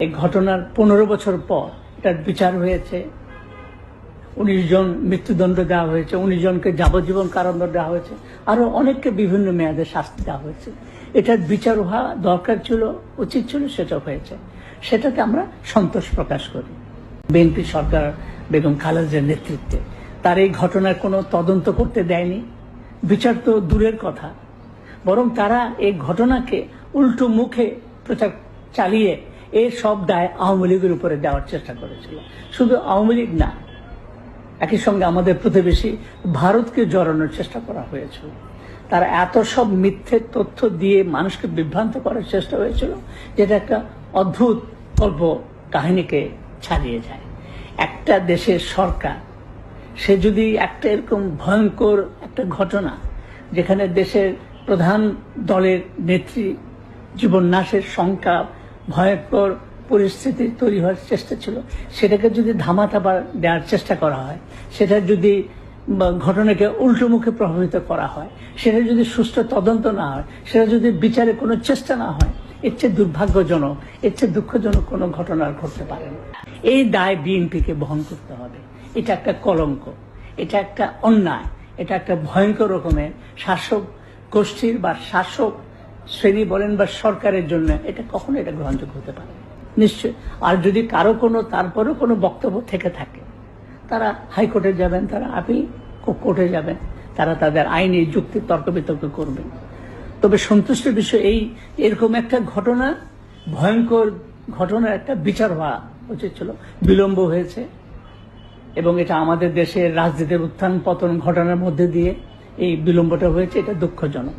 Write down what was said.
এই ঘটনার পনেরো বছর পর এটার বিচার হয়েছে। উনিশ জন মৃত্যুদণ্ড দেওয়া হয়েছে, উনিশ জনকে যাবজ্জীবন কারাদণ্ড দেওয়া হয়েছে, আরও অনেককে বিভিন্ন মেয়াদে শাস্তি দেওয়া হয়েছে। এটার বিচার হওয়া দরকার ছিল, উচিত ছিল, সেটা হয়েছে। সেটাতে আমরা সন্তোষ প্রকাশ করি। বিএনপি সরকার বেগম খালেদার নেতৃত্বে। তার এই ঘটনার কোনো তদন্ত করতে দেয়নি। বিচার তো দূরের কথা। বরং তারা এই ঘটনাকে উল্টো মুখে প্রচার চালিয়ে এর সব দায় আওয়ামী লীগের উপরে দেওয়ার চেষ্টা করেছিল। শুধু আওয়ামী লীগ না, একই সঙ্গে আমাদের প্রতিবেশী ভারতকে জড়ানোর চেষ্টা করা হয়েছিল তারা এত সব মিথ্যে তথ্য দিয়ে মানুষকে বিভ্রান্ত করার চেষ্টা হয়েছিল, যেটা একটা অদ্ভুত গল্প কাহিনীকে ছাড়িয়ে যায়। একটা দেশের সরকার, সে যদি একটা এরকম ভয়ঙ্কর একটা ঘটনা, যেখানে দেশের প্রধান দলের নেত্রী, জীবন নাশের শঙ্কা ভয়ঙ্কর পরিস্থিতি তৈরি হওয়ার চেষ্টা ছিল। সেটাকে যদি ধামাচাপা দেওয়ার চেষ্টা করা হয়, সেটা যদি ঘটনাকে উল্টো মুখে প্রভাবিত করা হয়, সেটা যদি সুষ্ঠু তদন্ত না হয়, সেটা যদি বিচারে কোনো চেষ্টা না হয়, এর চেয়ে দুর্ভাগ্যজনক, এর চেয়ে দুঃখজনক কোনো ঘটনা ঘটতে পারে না। এই দায় বিএনপিকে বহন করতে হবে। এটা একটা কলঙ্ক, এটা একটা অন্যায়, এটা একটা ভয়ঙ্কর রকমের শাসক গোষ্ঠীর বা শাসক শ্রেণি বলেন বা সরকারের জন্য, এটা কখনো এটা গ্রহণযোগ্য হতে পারে। নিশ্চয়। আর যদি কারও কোনো, তারপরেও কোনো বক্তব্য থেকে থাকে, তারা হাইকোর্টে যাবেন, তারা আপিল কোর্টে যাবেন, তারা তাদের আইনি যুক্তি তর্ক বিতর্ক করবেন। তবে সন্তুষ্টের বিষয় এই, এরকম একটা ঘটনা, ভয়ঙ্কর ঘটনার একটা বিচার হওয়া উচিত ছিল, বিলম্ব হয়েছে, এবং এটা আমাদের দেশের রাজনীতির উত্থান পতন ঘটনার মধ্যে দিয়ে এই বিলম্বটা হয়েছে, এটা দুঃখজনক।